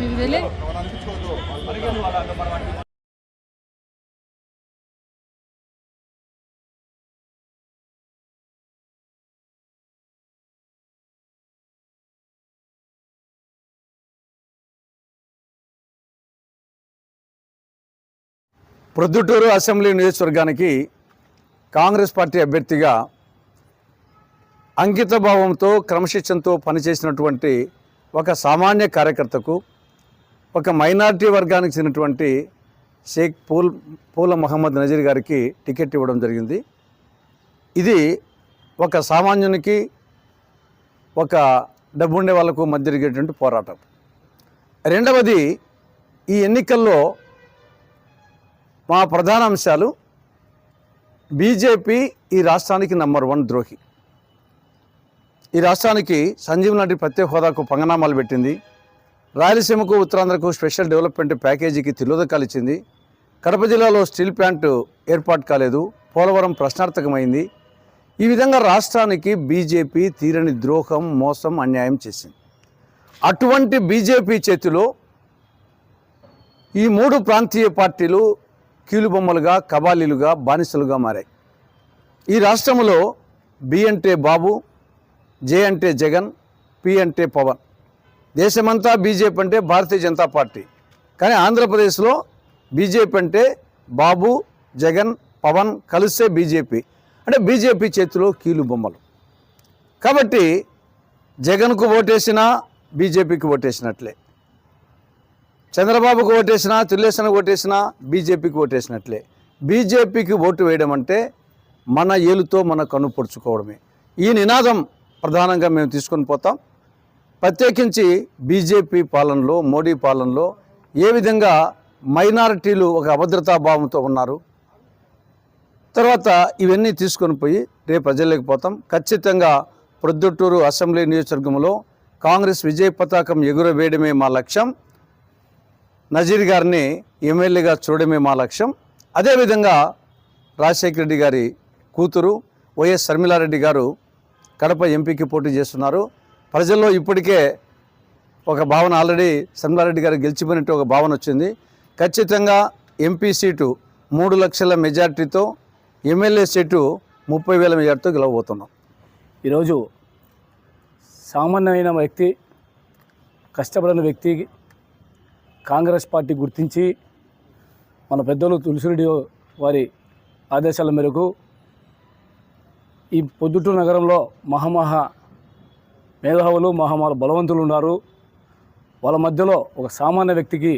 ఇదేలే ప్రొద్దుటూరు అసెంబ్లీ నియోజకవర్గానికి కాంగ్రెస్ పార్టీ అభ్యర్థిగా అంకితభావంతో క్రమశిక్షణతో పనిచేసినటువంటి ఒక సామాన్య కార్యకర్తకు ఒక మైనారిటీ వర్గానికి చెందినటువంటి షేక్ పూల్ పూల మహమ్మద్ నజీర్ గారికి టికెట్ ఇవ్వడం జరిగింది. ఇది ఒక సామాన్యునికి ఒక డబ్బుండే వాళ్ళకు మధ్య జరిగేటువంటి పోరాటం. రెండవది ఈ ఎన్నికల్లో మా ప్రధాన అంశాలు బీజేపీ ఈ రాష్ట్రానికి నంబర్ వన్ ద్రోహి. ఈ రాష్ట్రానికి సంజీవ్ నాటి ప్రత్యేక హోదాకు పంగనామాలు పెట్టింది. రాయలసీమకు ఉత్తరాంధ్రకు స్పెషల్ డెవలప్మెంట్ ప్యాకేజీకి తిలోదకాలు ఇచ్చింది. కడప జిల్లాలో స్టీల్ ప్లాంట్ ఏర్పాటు కాలేదు. పోలవరం ప్రశ్నార్థకమైంది. ఈ విధంగా రాష్ట్రానికి బీజేపీ తీరని ద్రోహం మోసం అన్యాయం చేసింది. అటువంటి బీజేపీ చేతిలో ఈ మూడు ప్రాంతీయ పార్టీలు కీలుబొమ్మలుగా కబాలీలుగా బానిసలుగా మారాయి. ఈ రాష్ట్రంలో బి అంటే బాబు జే అంటే జగన్ పి అంటే పవన్. దేశమంతా బీజేపీ అంటే భారతీయ జనతా పార్టీ. కానీ ఆంధ్రప్రదేశ్లో బీజేపీ అంటే బాబు జగన్ పవన్ కలిసే బీజేపీ. అంటే బీజేపీ చేతిలో కీలు బొమ్మలు. కాబట్టి జగన్కు ఓటేసినా బీజేపీకి ఓటేసినట్లే. చంద్రబాబుకు ఓటేసినా తిల్లేసనకు ఓటేసినా బీజేపీకి ఓటేసినట్లే. బీజేపీకి ఓటు వేయడం అంటే మన ఏలుతో మన కన్ను ఈ నినాదం ప్రధానంగా మేము తీసుకొని పోతాం. ప్రత్యేకించి బీజేపీ పాలనలో మోడీ పాలనలో ఏ విధంగా మైనారిటీలు ఒక అభద్రతా భావంతో ఉన్నారు. తర్వాత ఇవన్నీ తీసుకొని పోయి రేపు ప్రజల్లోకి పోతాం. ఖచ్చితంగా ప్రొద్దుటూరు అసెంబ్లీ నియోజకవర్గంలో కాంగ్రెస్ విజయ పతాకం ఎగురవేయడమే మా లక్ష్యం. నజీర్ గారిని ఎమ్మెల్యేగా చూడడమే మా లక్ష్యం. అదేవిధంగా రాజశేఖర రెడ్డి గారి కూతురు వైఎస్ శర్మిలారెడ్డి గారు కడప ఎంపీకి పోటీ చేస్తున్నారు. ప్రజల్లో ఇప్పటికే ఒక భావన ఆల్రెడీ శర్మిలారెడ్డి గారు గెలిచిపోయినట్టు ఒక భావన వచ్చింది. ఖచ్చితంగా ఎంపీ సీటు మూడు లక్షల మెజార్టీతో ఎమ్మెల్యే సీటు ముప్పై వేల మెజార్టీతో గెలవబోతున్నాం. ఈరోజు సామాన్యమైన వ్యక్తి కష్టపడిన వ్యక్తి కాంగ్రెస్ పార్టీ గుర్తించి మన పెద్దలు తులసిరెడ్డి వారి ఆదేశాల మేరకు ఈ పొద్దుటూరు నగరంలో మహామహా మేధావులు మహామహా బలవంతులు ఉన్నారు వాళ్ళ మధ్యలో ఒక సామాన్య వ్యక్తికి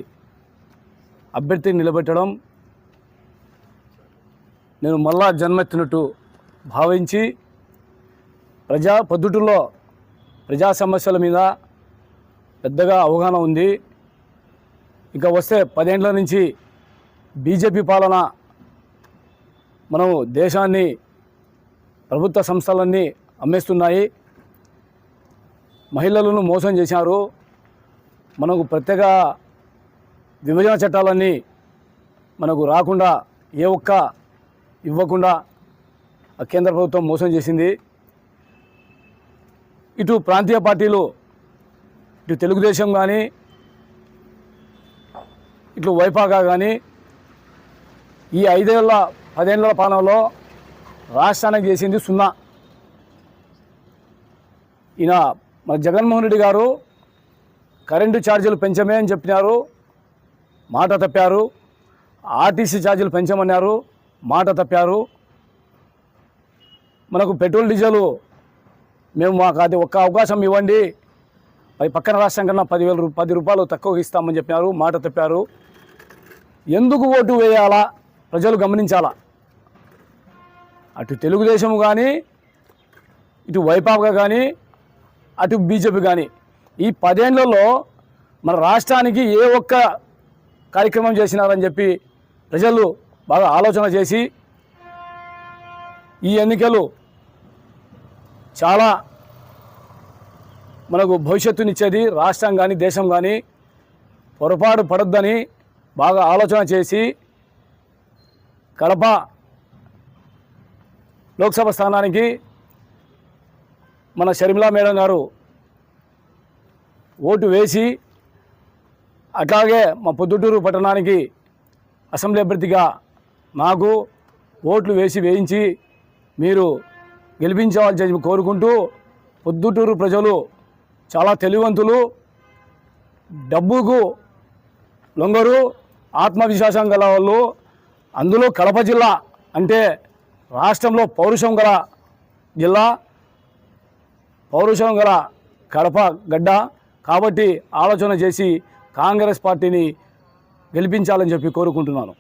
అభ్యర్థిని నిలబెట్టడం నేను మళ్ళా జన్మెత్తినట్టు భావించి ప్రజా పొద్దుటూరులో ప్రజా సమస్యల మీద పెద్దగా అవగాహన ఉంది. ఇంకా వస్తే పదేండ్ల నుంచి బీజేపీ పాలన మనము దేశాన్ని ప్రభుత్వ సంస్థలన్నీ అమ్మేస్తున్నాయి. మహిళలను మోసం చేశారు. మనకు ప్రత్యేక విభజన చట్టాలన్నీ మనకు రాకుండా ఏ ఒక్క ఇవ్వకుండా ఆ కేంద్ర ప్రభుత్వం మోసం చేసింది. ఇటు ప్రాంతీయ పార్టీలు ఇటు తెలుగుదేశం కానీ ఇట్లు వైపాగా కానీ ఈ ఐదేళ్ళ పదేళ్ళ పాలనలో రాష్ట్రానికి చేసింది సున్నా. ఈయన మన జగన్మోహన్ రెడ్డి గారు కరెంటు ఛార్జీలు పెంచమే అని చెప్పినారు. మాట తప్పారు. ఆర్టీసీ ఛార్జీలు పెంచమన్నారు. మాట తప్పారు. మనకు పెట్రోల్ డీజిల్ మేము మాకు అది ఒక్క అవకాశం ఇవ్వండి. పై పక్కన రాష్ట్రం కన్నా పదివేల రూ పది రూపాయలు తక్కువ ఇస్తామని చెప్పినారు. మాట తప్పారు. ఎందుకు ఓటు వేయాలా? ప్రజలు గమనించాలా? అటు తెలుగుదేశం కానీ ఇటు వైపాగా కానీ అటు బీజేపీ కానీ ఈ పదేళ్ళలో మన రాష్ట్రానికి ఏ ఒక్క కార్యక్రమం చేసినారని చెప్పి ప్రజలు బాగా ఆలోచన చేసి ఈ ఎన్నికలు చాలా మనకు భవిష్యత్తునిచ్చేది రాష్ట్రం కానీ దేశం కానీ పొరపాటు పడొద్దని బాగా ఆలోచన చేసి కడప లోక్సభ స్థానానికి మన షర్మిలా మేడం గారు ఓటు వేసి అట్లాగే మా పొద్దుటూరు పట్టణానికి అసెంబ్లీ అభ్యర్థిగా నాకు ఓట్లు వేసి వేయించి మీరు గెలిపించవలసి కోరుకుంటూ పొద్దుటూరు ప్రజలు చాలా తెలివంతులు డబ్బుకు లొంగరు ఆత్మవిశ్వాసం గల వాళ్ళు. అందులో కడప జిల్లా అంటే రాష్ట్రంలో పౌరుషం గల జిల్లా పౌరుషం గల కడప గడ్డ కాబట్టి ఆలోచన చేసి కాంగ్రెస్ పార్టీని గెలిపించాలని చెప్పి కోరుకుంటున్నాను.